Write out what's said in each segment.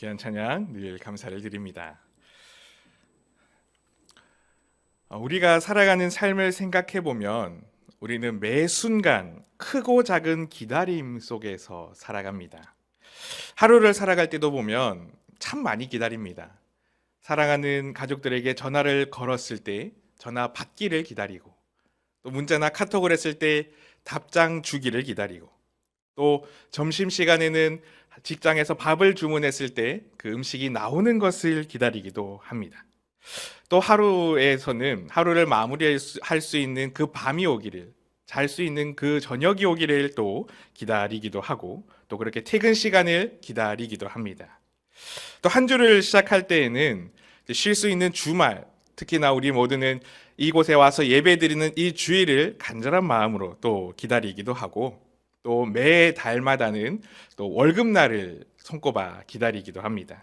귀한 찬양 늘 감사를 드립니다. 어, 우리가 살아가는 삶을 생각해 보면 우리는 매 순간 크고 작은 기다림 속에서 살아갑니다. 하루를 살아갈 때도 보면 참 많이 기다립니다. 사랑하는 가족들에게 전화를 걸었을 때 전화 받기를 기다리고 또 문자나 카톡을 했을 때 답장 주기를 기다리고 또 점심 시간에는 직장에서 밥을 주문했을 때 그 음식이 나오는 것을 기다리기도 합니다. 또 하루에서는 하루를 마무리할 수 있는 그 밤이 오기를 잘 수 있는 그 저녁이 오기를 또 기다리기도 하고 또 그렇게 퇴근 시간을 기다리기도 합니다. 또 한 주를 시작할 때에는 쉴 수 있는 주말 특히나 우리 모두는 이곳에 와서 예배드리는 이 주일을 간절한 마음으로 또 기다리기도 하고 또 매 달마다는 또 월급날을 손꼽아 기다리기도 합니다.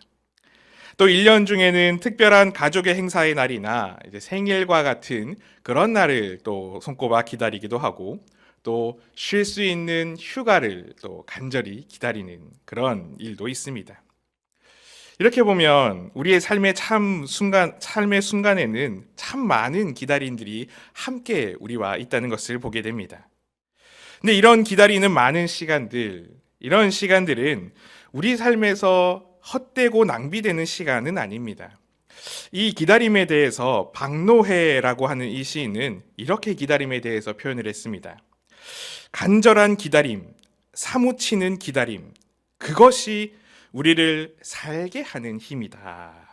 또 1년 중에는 특별한 가족의 행사의 날이나 이제 생일과 같은 그런 날을 또 손꼽아 기다리기도 하고 또 쉴 수 있는 휴가를 또 간절히 기다리는 그런 일도 있습니다. 이렇게 보면 우리의 삶의 참 순간 삶의 순간에는 참 많은 기다림들이 함께 우리와 있다는 것을 보게 됩니다. 근데 이런 기다리는 많은 시간들, 이런 시간들은 우리 삶에서 헛되고 낭비되는 시간은 아닙니다. 이 기다림에 대해서 박노해라고 하는 이 시인은 이렇게 기다림에 대해서 표현을 했습니다. 간절한 기다림, 사무치는 기다림, 그것이 우리를 살게 하는 힘이다.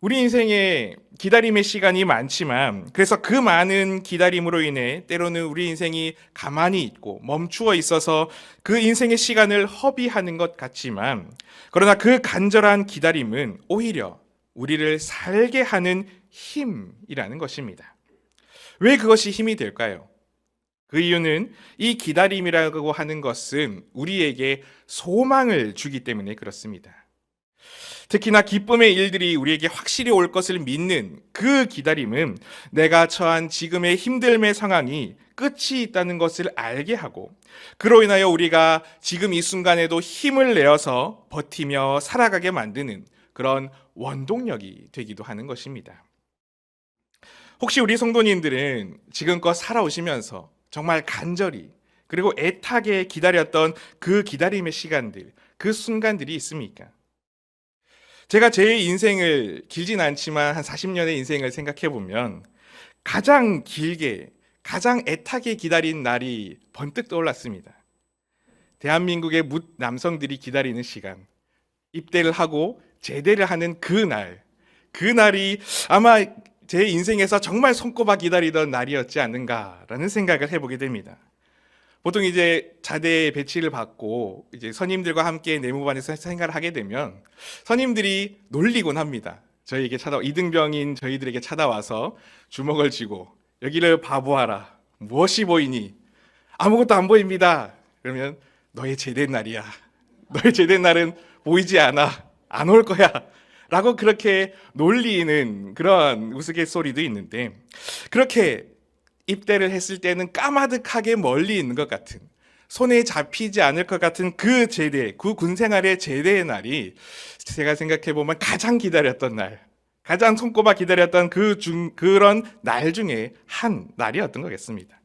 우리 인생에 기다림의 시간이 많지만 그래서 그 많은 기다림으로 인해 때로는 우리 인생이 가만히 있고 멈추어 있어서 그 인생의 시간을 허비하는 것 같지만 그러나 그 간절한 기다림은 오히려 우리를 살게 하는 힘이라는 것입니다. 왜 그것이 힘이 될까요? 그 이유는 이 기다림이라고 하는 것은 우리에게 소망을 주기 때문에 그렇습니다. 특히나 기쁨의 일들이 우리에게 확실히 올 것을 믿는 그 기다림은 내가 처한 지금의 힘듦의 상황이 끝이 있다는 것을 알게 하고 그로 인하여 우리가 지금 이 순간에도 힘을 내어서 버티며 살아가게 만드는 그런 원동력이 되기도 하는 것입니다. 혹시 우리 성도님들은 지금껏 살아오시면서 정말 간절히 그리고 애타게 기다렸던 그 기다림의 시간들, 그 순간들이 있습니까? 제가 제 인생을 길진 않지만 한 40년의 인생을 생각해 보면 가장 길게, 가장 애타게 기다린 날이 번뜩 떠올랐습니다. 대한민국의 묻 남성들이 기다리는 시간, 입대를 하고 제대를 하는 그 날, 그 날이 아마 제 인생에서 정말 손꼽아 기다리던 날이었지 않는가라는 생각을 해보게 됩니다. 보통 이제 자대 배치를 받고 이제 선임들과 함께 내무반에서 생활을 하게 되면 선임들이 놀리곤 합니다. 저희에게 찾아 이등병인 저희들에게 찾아와서 주먹을 쥐고 여기를 바보하라. 무엇이 보이니? 아무것도 안 보입니다. 그러면 너의 제된 날이야. 너의 제된 날은 보이지 않아. 안 올 거야. 라고 그렇게 놀리는 그런 우스갯소리도 있는데 그렇게 입대를 했을 때는 까마득하게 멀리 있는 것 같은 손에 잡히지 않을 것 같은 그 제대, 그 군생활의 제대의 날이 제가 생각해 보면 가장 기다렸던 날, 가장 손꼽아 기다렸던 그 중, 그런 날 중에 한 날이었던 거겠습니다.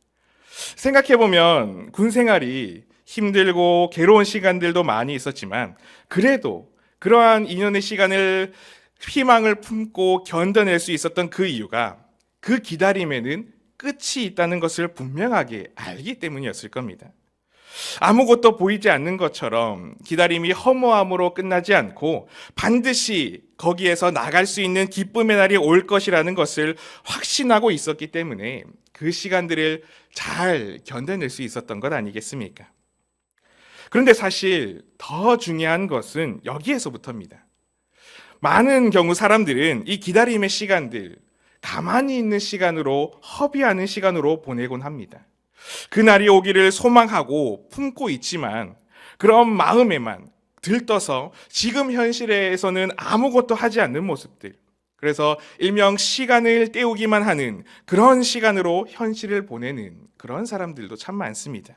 생각해 보면 군생활이 힘들고 괴로운 시간들도 많이 있었지만 그래도 그러한 2년의 시간을 희망을 품고 견뎌낼 수 있었던 그 이유가 그 기다림에는 끝이 있다는 것을 분명하게 알기 때문이었을 겁니다. 아무것도 보이지 않는 것처럼 기다림이 허무함으로 끝나지 않고 반드시 거기에서 나갈 수 있는 기쁨의 날이 올 것이라는 것을 확신하고 있었기 때문에 그 시간들을 잘 견뎌낼 수 있었던 것 아니겠습니까? 그런데 사실 더 중요한 것은 여기에서부터입니다. 많은 경우 사람들은 이 기다림의 시간들, 가만히 있는 시간으로 허비하는 시간으로 보내곤 합니다. 그날이 오기를 소망하고 품고 있지만 그런 마음에만 들떠서 지금 현실에서는 아무것도 하지 않는 모습들. 그래서 일명 시간을 때우기만 하는 그런 시간으로 현실을 보내는 그런 사람들도 참 많습니다.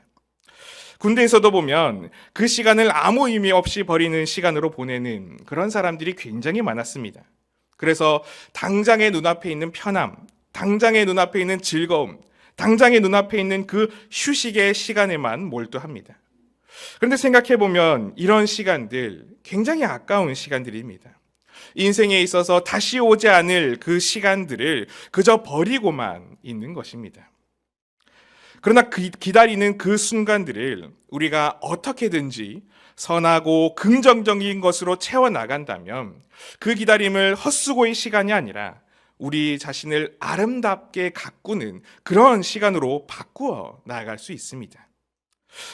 군대에서도 보면 그 시간을 아무 의미 없이 버리는 시간으로 보내는 그런 사람들이 굉장히 많았습니다. 그래서 당장의 눈앞에 있는 편함, 당장의 눈앞에 있는 즐거움, 당장의 눈앞에 있는 그 휴식의 시간에만 몰두합니다. 그런데 생각해 보면 이런 시간들 굉장히 아까운 시간들입니다. 인생에 있어서 다시 오지 않을 그 시간들을 그저 버리고만 있는 것입니다. 그러나 그- 기다리는 그 순간들을 우리가 어떻게든지 선하고 긍정적인 것으로 채워 나간다면 그 기다림을 헛수고의 시간이 아니라 우리 자신을 아름답게 가꾸는 그런 시간으로 바꾸어 나아갈 수 있습니다.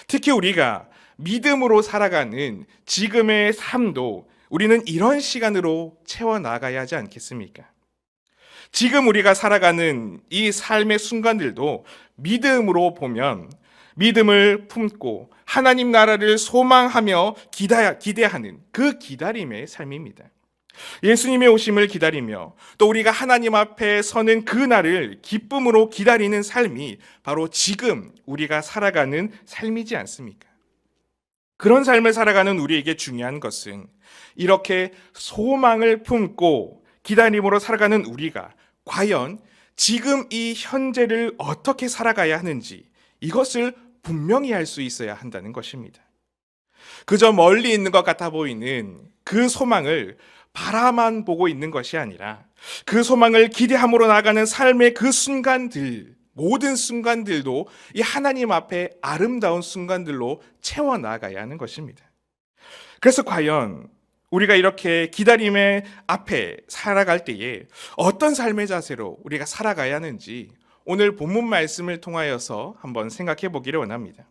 특히 우리가 믿음으로 살아가는 지금의 삶도 우리는 이런 시간으로 채워 나가야 하지 않겠습니까? 지금 우리가 살아가는 이 삶의 순간들도 믿음으로 보면 믿음을 품고 하나님 나라를 소망하며 기대하는 그 기다림의 삶입니다. 예수님의 오심을 기다리며 또 우리가 하나님 앞에 서는 그 날을 기쁨으로 기다리는 삶이 바로 지금 우리가 살아가는 삶이지 않습니까? 그런 삶을 살아가는 우리에게 중요한 것은 이렇게 소망을 품고 기다림으로 살아가는 우리가 과연 지금 이 현재를 어떻게 살아가야 하는지 이것을 분명히 할 수 있어야 한다는 것입니다. 그저 멀리 있는 것 같아 보이는 그 소망을 바라만 보고 있는 것이 아니라 그 소망을 기대함으로 나가는 삶의 그 순간들, 모든 순간들도 이 하나님 앞에 아름다운 순간들로 채워 나가야 하는 것입니다. 그래서 과연 우리가 이렇게 기다림의 앞에 살아갈 때에 어떤 삶의 자세로 우리가 살아가야 하는지 오늘 본문 말씀을 통하여서 한번 생각해 보기를 원합니다.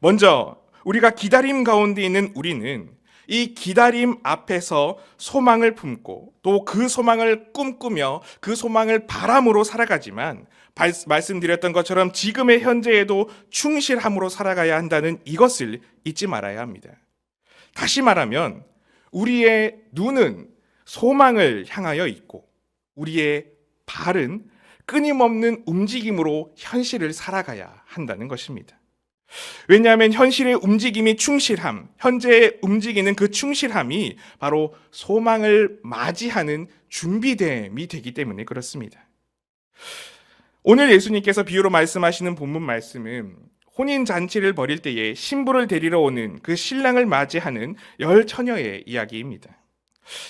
먼저 우리가 기다림 가운데 있는 우리는 이 기다림 앞에서 소망을 품고 또 그 소망을 꿈꾸며 그 소망을 바람으로 살아가지만 발- 말씀드렸던 것처럼 지금의 현재에도 충실함으로 살아가야 한다는 이것을 잊지 말아야 합니다. 다시 말하면 우리의 눈은 소망을 향하여 있고 우리의 발은 끊임없는 움직임으로 현실을 살아가야 한다는 것입니다. 왜냐하면 현실의 움직임이 충실함, 현재에 움직이는 그 충실함이 바로 소망을 맞이하는 준비됨이 되기 때문에 그렇습니다. 오늘 예수님께서 비유로 말씀하시는 본문 말씀은 혼인 잔치를 벌일 때에 신부를 데리러 오는 그 신랑을 맞이하는 열 처녀의 이야기입니다.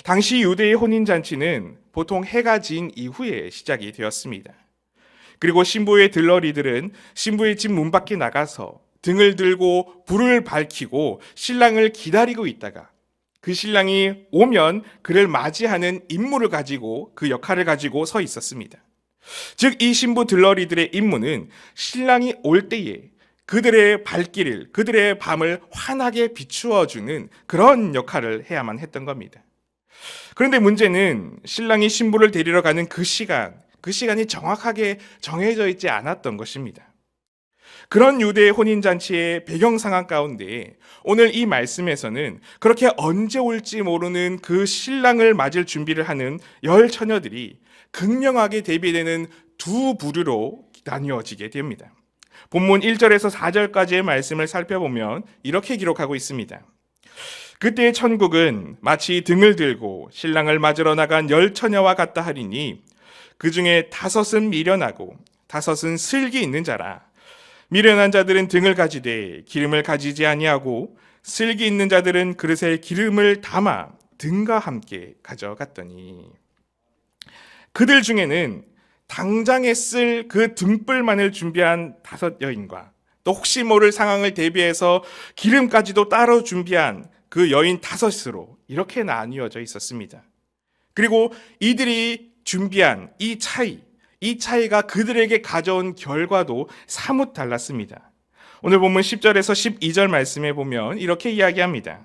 당시 유대의 혼인 잔치는 보통 해가 진 이후에 시작이 되었습니다. 그리고 신부의 들러리들은 신부의 집 문 밖에 나가서 등을 들고 불을 밝히고 신랑을 기다리고 있다가 그 신랑이 오면 그를 맞이하는 임무를 가지고 그 역할을 가지고 서 있었습니다. 즉 이 신부 들러리들의 임무는 신랑이 올 때에 그들의 발길을 그들의 밤을 환하게 비추어 주는 그런 역할을 해야만 했던 겁니다. 그런데 문제는 신랑이 신부를 데리러 가는 그 시간, 그 시간이 정확하게 정해져 있지 않았던 것입니다. 그런 유대의 혼인잔치의 배경 상황 가운데 오늘 이 말씀에서는 그렇게 언제 올지 모르는 그 신랑을 맞을 준비를 하는 열 처녀들이 극명하게 대비되는 두 부류로 나뉘어지게 됩니다. 본문 1절에서 4절까지의 말씀을 살펴보면 이렇게 기록하고 있습니다. 그때 천국은 마치 등을 들고 신랑을 맞으러 나간 열 처녀와 같다 하리니 그 중에 다섯은 미련하고 다섯은 슬기 있는 자라. 미련한 자들은 등을 가지되 기름을 가지지 아니하고 슬기 있는 자들은 그릇에 기름을 담아 등과 함께 가져갔더니 그들 중에는 당장에 쓸 그 등불만을 준비한 다섯 여인과 또 혹시 모를 상황을 대비해서 기름까지도 따로 준비한 그 여인 다섯으로 이렇게 나뉘어져 있었습니다. 그리고 이들이 준비한 이 차이, 이 차이가 그들에게 가져온 결과도 사뭇 달랐습니다. 오늘 본문 10절에서 12절 말씀에 보면 이렇게 이야기합니다.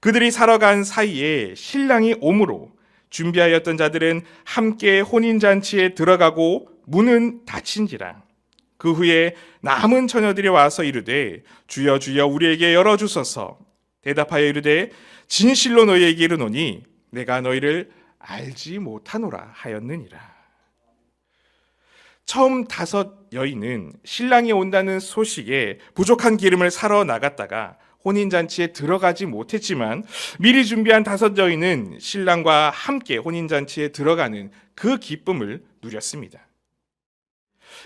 그들이 살아간 사이에 신랑이 오므로 준비하였던 자들은 함께 혼인잔치에 들어가고 문은 닫힌지라. 그 후에 남은 처녀들이 와서 이르되 주여 주여 우리에게 열어주소서 대답하여 이르되 진실로 너희에게 이르노니 내가 너희를 알지 못하노라 하였느니라. 처음 다섯 여인은 신랑이 온다는 소식에 부족한 기름을 사러 나갔다가 혼인잔치에 들어가지 못했지만 미리 준비한 다섯 여인은 신랑과 함께 혼인잔치에 들어가는 그 기쁨을 누렸습니다.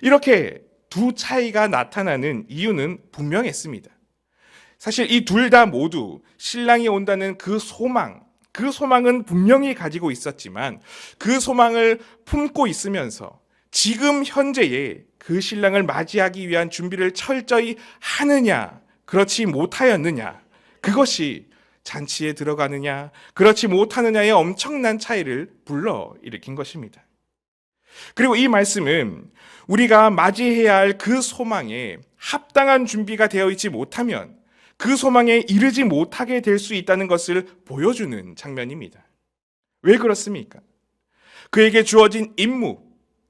이렇게 두 차이가 나타나는 이유는 분명했습니다. 사실 이 둘 다 모두 신랑이 온다는 그 소망, 그 소망은 분명히 가지고 있었지만 그 소망을 품고 있으면서 지금 현재에 그 신랑을 맞이하기 위한 준비를 철저히 하느냐, 그렇지 못하였느냐, 그것이 잔치에 들어가느냐, 그렇지 못하느냐의 엄청난 차이를 불러 일으킨 것입니다. 그리고 이 말씀은 우리가 맞이해야 할 그 소망에 합당한 준비가 되어 있지 못하면 그 소망에 이르지 못하게 될 수 있다는 것을 보여주는 장면입니다. 왜 그렇습니까? 그에게 주어진 임무,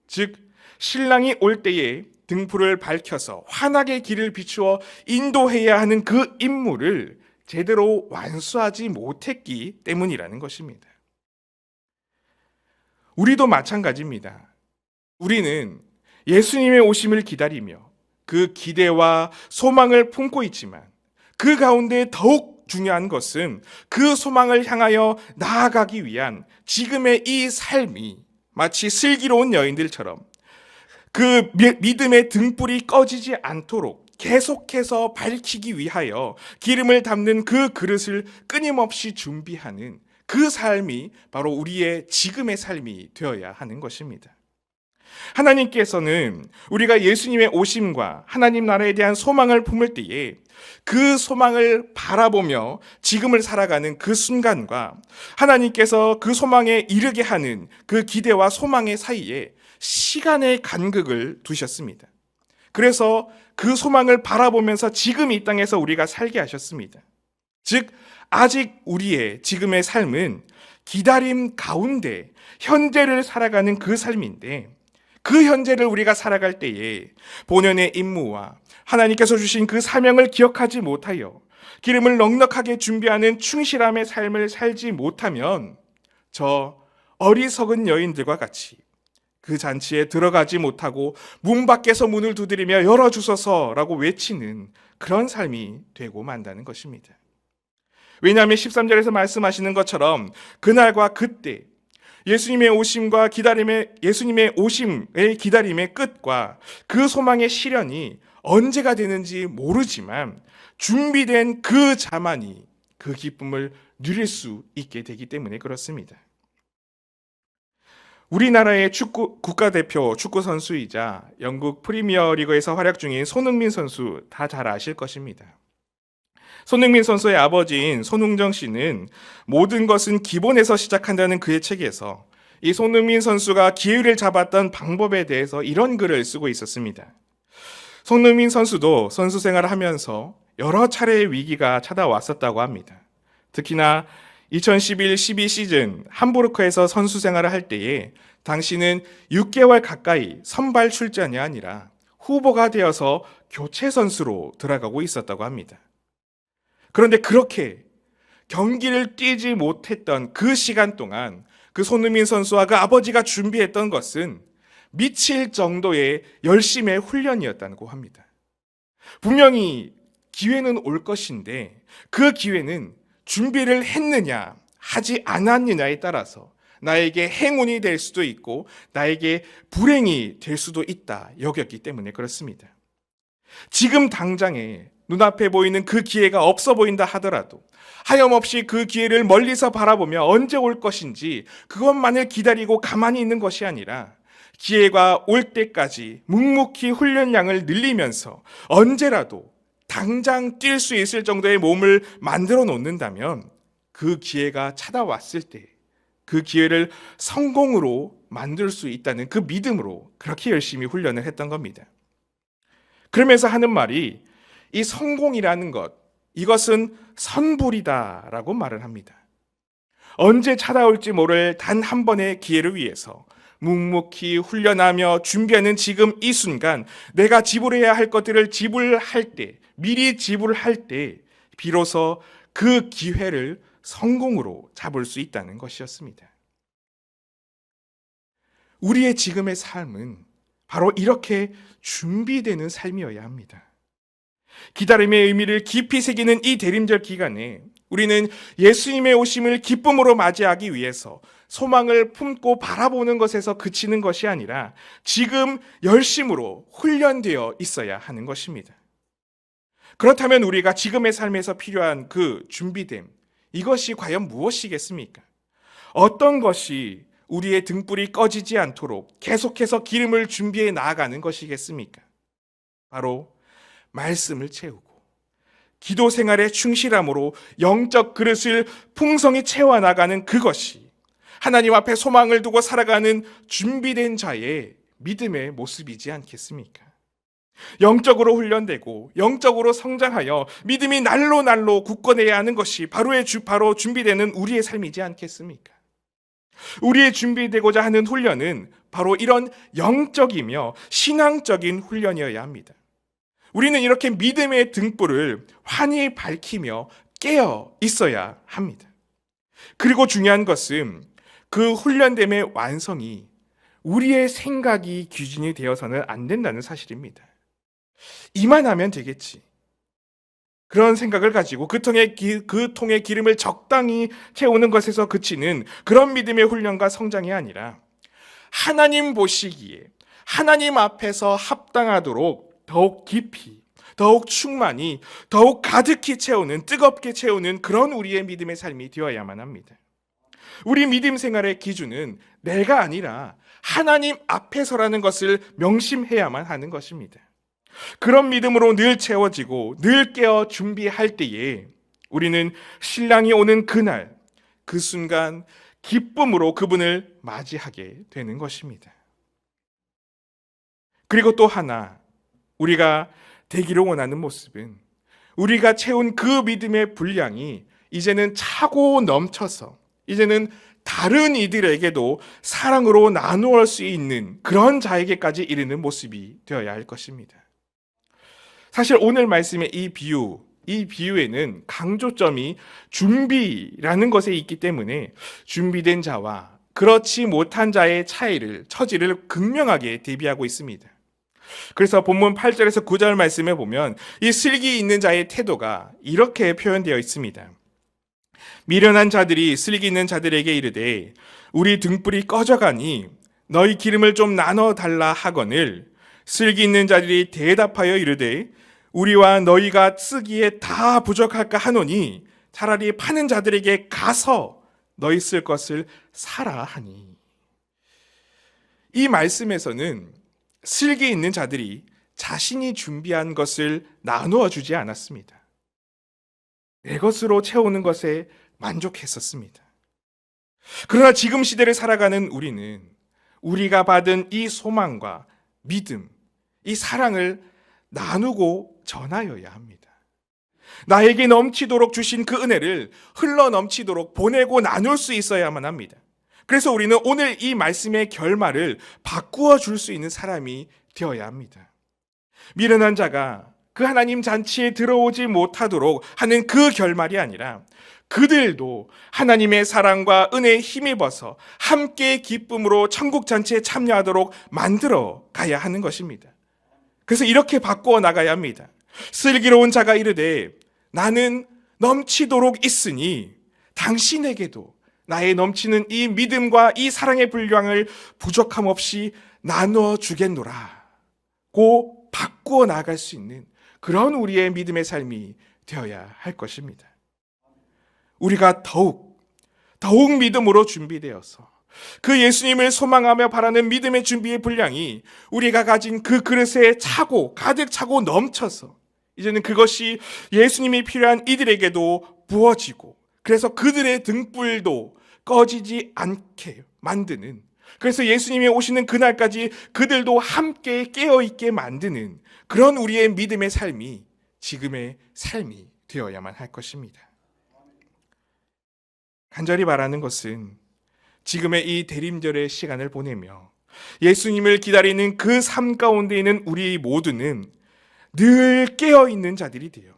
즉, 신랑이 올 때에 등불을 밝혀서 환하게 길을 비추어 인도해야 하는 그 임무를 제대로 완수하지 못했기 때문이라는 것입니다. 우리도 마찬가지입니다. 우리는 예수님의 오심을 기다리며 그 기대와 소망을 품고 있지만 그 가운데 더욱 중요한 것은 그 소망을 향하여 나아가기 위한 지금의 이 삶이 마치 슬기로운 여인들처럼 그 미- 믿음의 등불이 꺼지지 않도록 계속해서 밝히기 위하여 기름을 담는 그 그릇을 끊임없이 준비하는 그 삶이 바로 우리의 지금의 삶이 되어야 하는 것입니다. 하나님께서는 우리가 예수님의 오심과 하나님 나라에 대한 소망을 품을 때에 그 소망을 바라보며 지금을 살아가는 그 순간과 하나님께서 그 소망에 이르게 하는 그 기대와 소망의 사이에 시간의 간극을 두셨습니다. 그래서 그 소망을 바라보면서 지금 이 땅에서 우리가 살게 하셨습니다. 즉, 아직 우리의 지금의 삶은 기다림 가운데 현재를 살아가는 그 삶인데 그 현재를 우리가 살아갈 때에 본연의 임무와 하나님께서 주신 그 사명을 기억하지 못하여 기름을 넉넉하게 준비하는 충실함의 삶을 살지 못하면 저 어리석은 여인들과 같이 그 잔치에 들어가지 못하고 문 밖에서 문을 두드리며 열어주소서라고 외치는 그런 삶이 되고 만다는 것입니다. 왜냐하면 13절에서 말씀하시는 것처럼 그날과 그때 예수님의 오심과 기다림의 예수님의 오심의 기다림의 끝과 그 소망의 실현이 언제가 되는지 모르지만 준비된 그 자만이 그 기쁨을 누릴 수 있게 되기 때문에 그렇습니다. 우리나라의 축구 국가대표 축구 선수이자 영국 프리미어 리그에서 활약 중인 손흥민 선수 다 잘 아실 것입니다. 손흥민 선수의 아버지인 손흥정 씨는 모든 것은 기본에서 시작한다는 그의 책에서 이 손흥민 선수가 기회를 잡았던 방법에 대해서 이런 글을 쓰고 있었습니다. 손흥민 선수도 선수 생활을 하면서 여러 차례의 위기가 찾아왔었다고 합니다. 특히나 2011-12 시즌 함부르크에서 선수 생활을 할 때에 당시는 6개월 가까이 선발 출전이 아니라 후보가 되어서 교체 선수로 들어가고 있었다고 합니다. 그런데 그렇게 경기를 뛰지 못했던 그 시간 동안 그 손흥민 선수와 그 아버지가 준비했던 것은 미칠 정도의 열심의 훈련이었다고 합니다. 분명히 기회는 올 것인데 그 기회는 준비를 했느냐 하지 않았느냐에 따라서 나에게 행운이 될 수도 있고 나에게 불행이 될 수도 있다 여겼기 때문에 그렇습니다. 지금 당장에 눈앞에 보이는 그 기회가 없어 보인다 하더라도 하염없이 그 기회를 멀리서 바라보며 언제 올 것인지 그것만을 기다리고 가만히 있는 것이 아니라 기회가 올 때까지 묵묵히 훈련량을 늘리면서 언제라도 당장 뛸 수 있을 정도의 몸을 만들어 놓는다면 그 기회가 찾아왔을 때 그 기회를 성공으로 만들 수 있다는 그 믿음으로 그렇게 열심히 훈련을 했던 겁니다. 그러면서 하는 말이 이 성공이라는 것, 이것은 선불이다라고 말을 합니다. 언제 찾아올지 모를 단 한 번의 기회를 위해서 묵묵히 훈련하며 준비하는 지금 이 순간 내가 지불해야 할 것들을 지불할 때, 미리 지불할 때, 비로소 그 기회를 성공으로 잡을 수 있다는 것이었습니다. 우리의 지금의 삶은 바로 이렇게 준비되는 삶이어야 합니다. 기다림의 의미를 깊이 새기는 이 대림절 기간에 우리는 예수님의 오심을 기쁨으로 맞이하기 위해서 소망을 품고 바라보는 것에서 그치는 것이 아니라 지금 열심으로 훈련되어 있어야 하는 것입니다. 그렇다면 우리가 지금의 삶에서 필요한 그 준비됨, 이것이 과연 무엇이겠습니까? 어떤 것이 우리의 등불이 꺼지지 않도록 계속해서 기름을 준비해 나아가는 것이겠습니까? 바로 말씀을 채우고 기도 생활에 충실함으로 영적 그릇을 풍성히 채워 나가는 그것이 하나님 앞에 소망을 두고 살아가는 준비된 자의 믿음의 모습이지 않겠습니까? 영적으로 훈련되고 영적으로 성장하여 믿음이 날로 날로 굳건해야 하는 것이 바로의 주 바로 준비되는 우리의 삶이지 않겠습니까? 우리의 준비되고자 하는 훈련은 바로 이런 영적이며 신앙적인 훈련이어야 합니다. 우리는 이렇게 믿음의 등불을 환히 밝히며 깨어 있어야 합니다. 그리고 중요한 것은 그 훈련됨의 완성이 우리의 생각이 기준이 되어서는 안 된다는 사실입니다. 이만 하면 되겠지. 그런 생각을 가지고 그 통에 기, 그 통에 기름을 적당히 채우는 것에서 그치는 그런 믿음의 훈련과 성장이 아니라 하나님 보시기에 하나님 앞에서 합당하도록 더욱 깊이 더욱 충만히 더욱 가득히 채우는 뜨겁게 채우는 그런 우리의 믿음의 삶이 되어야만 합니다. 우리 믿음 생활의 기준은 내가 아니라 하나님 앞에서라는 것을 명심해야만 하는 것입니다. 그런 믿음으로 늘 채워지고 늘 깨어 준비할 때에 우리는 신랑이 오는 그날 그 순간 기쁨으로 그분을 맞이하게 되는 것입니다. 그리고 또 하나 우리가 되기를 원하는 모습은 우리가 채운 그 믿음의 분량이 이제는 차고 넘쳐서 이제는 다른 이들에게도 사랑으로 나누어 수 있는 그런 자에게까지 이르는 모습이 되어야 할 것입니다. 사실 오늘 말씀의 이 비유, 이 비유에는 강조점이 준비라는 것에 있기 때문에 준비된 자와 그렇지 못한 자의 차이를, 처지를 극명하게 대비하고 있습니다. 그래서 본문 8절에서 9절 말씀에 보면 이 슬기 있는 자의 태도가 이렇게 표현되어 있습니다. 미련한 자들이 슬기 있는 자들에게 이르되 우리 등불이 꺼져가니 너희 기름을 좀 나눠 달라 하거늘 슬기 있는 자들이 대답하여 이르되 우리와 너희가 쓰기에 다 부족할까 하노니 차라리 파는 자들에게 가서 너희 쓸 것을 사라 하니 이 말씀에서는 슬기 있는 자들이 자신이 준비한 것을 나누어 주지 않았습니다. 내 것으로 채우는 것에 만족했었습니다. 그러나 지금 시대를 살아가는 우리는 우리가 받은 이 소망과 믿음, 이 사랑을 나누고 전하여야 합니다. 나에게 넘치도록 주신 그 은혜를 흘러 넘치도록 보내고 나눌 수 있어야만 합니다. 그래서 우리는 오늘 이 말씀의 결말을 바꾸어 줄 수 있는 사람이 되어야 합니다. 미련한 자가 그 하나님 잔치에 들어오지 못하도록 하는 그 결말이 아니라 그들도 하나님의 사랑과 은혜에 힘입어서 함께 기쁨으로 천국 잔치에 참여하도록 만들어 가야 하는 것입니다. 그래서 이렇게 바꾸어 나가야 합니다. 슬기로운 자가 이르되 나는 넘치도록 있으니 당신에게도 나의 넘치는 이 믿음과 이 사랑의 분량을 부족함 없이 나누어 주겠노라. 고 바꾸어 나갈 수 있는 그런 우리의 믿음의 삶이 되어야 할 것입니다. 우리가 더욱, 더욱 믿음으로 준비되어서 그 예수님을 소망하며 바라는 믿음의 준비의 분량이 우리가 가진 그 그릇에 차고, 가득 차고 넘쳐서 이제는 그것이 예수님이 필요한 이들에게도 부어지고 그래서 그들의 등불도 꺼지지 않게 만드는 그래서 예수님이 오시는 그날까지 그들도 함께 깨어 있게 만드는 그런 우리의 믿음의 삶이 지금의 삶이 되어야만 할 것입니다. 간절히 바라는 것은 지금의 이 대림절의 시간을 보내며 예수님을 기다리는 그 삶 가운데 있는 우리 모두는 늘 깨어 있는 자들이 되어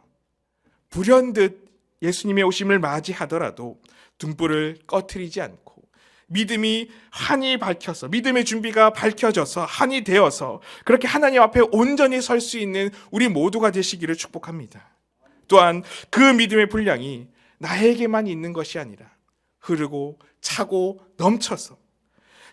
불현듯 예수님의 오심을 맞이하더라도 등불을 꺼트리지 않고 믿음이 한이 밝혀서 믿음의 준비가 밝혀져서 한이 되어서 그렇게 하나님 앞에 온전히 설 수 있는 우리 모두가 되시기를 축복합니다. 또한 그 믿음의 분량이 나에게만 있는 것이 아니라 흐르고 차고 넘쳐서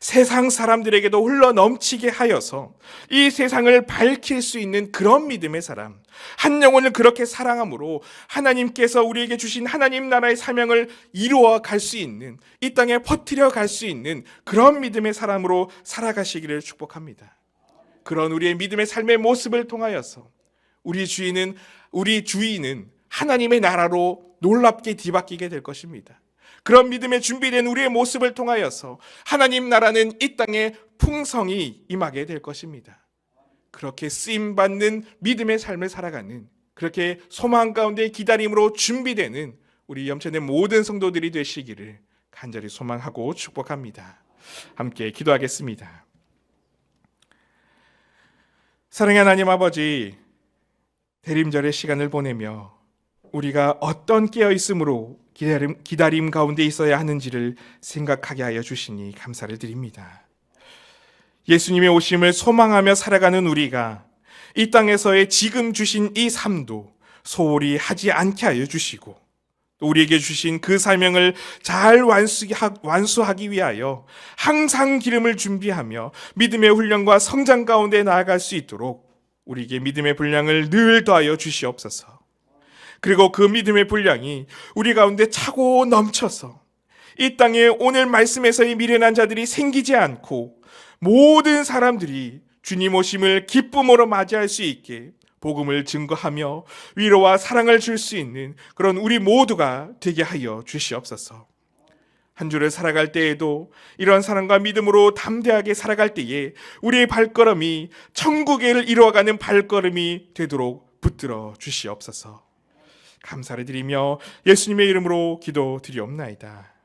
세상 사람들에게도 흘러 넘치게 하여서 이 세상을 밝힐 수 있는 그런 믿음의 사람, 한 영혼을 그렇게 사랑함으로 하나님께서 우리에게 주신 하나님 나라의 사명을 이루어 갈 수 있는 이 땅에 퍼뜨려 갈 수 있는 그런 믿음의 사람으로 살아가시기를 축복합니다. 그런 우리의 믿음의 삶의 모습을 통하여서 우리 주인은 우리 주인은 하나님의 나라로 놀랍게 뒤바뀌게 될 것입니다. 그런 믿음에 준비된 우리의 모습을 통하여서 하나님 나라는 이 땅에 풍성이 임하게 될 것입니다. 그렇게 쓰임 받는 믿음의 삶을 살아가는 그렇게 소망 가운데 기다림으로 준비되는 우리 염천의 모든 성도들이 되시기를 간절히 소망하고 축복합니다. 함께 기도하겠습니다. 사랑의 하나님 아버지 대림절의 시간을 보내며 우리가 어떤 깨어 있음으로 기다림, 기다림 가운데 있어야 하는지를 생각하게 하여 주시니 감사를 드립니다. 예수님의 오심을 소망하며 살아가는 우리가 이 땅에서의 지금 주신 이 삶도 소홀히 하지 않게 하여 주시고 또 우리에게 주신 그 사명을 잘 완수하- 완수하기 위하여 항상 기름을 준비하며 믿음의 훈련과 성장 가운데 나아갈 수 있도록 우리에게 믿음의 분량을 늘 더하여 주시옵소서. 그리고 그 믿음의 분량이 우리 가운데 차고 넘쳐서 이 땅에 오늘 말씀에서의 미련한 자들이 생기지 않고 모든 사람들이 주님 오심을 기쁨으로 맞이할 수 있게 복음을 증거하며 위로와 사랑을 줄 수 있는 그런 우리 모두가 되게 하여 주시옵소서. 한 주를 살아갈 때에도 이런 사랑과 믿음으로 담대하게 살아갈 때에 우리의 발걸음이 천국을 이루어가는 발걸음이 되도록 붙들어 주시옵소서. 감사를 드리며 예수님의 이름으로 기도 드리옵나이다. 아멘.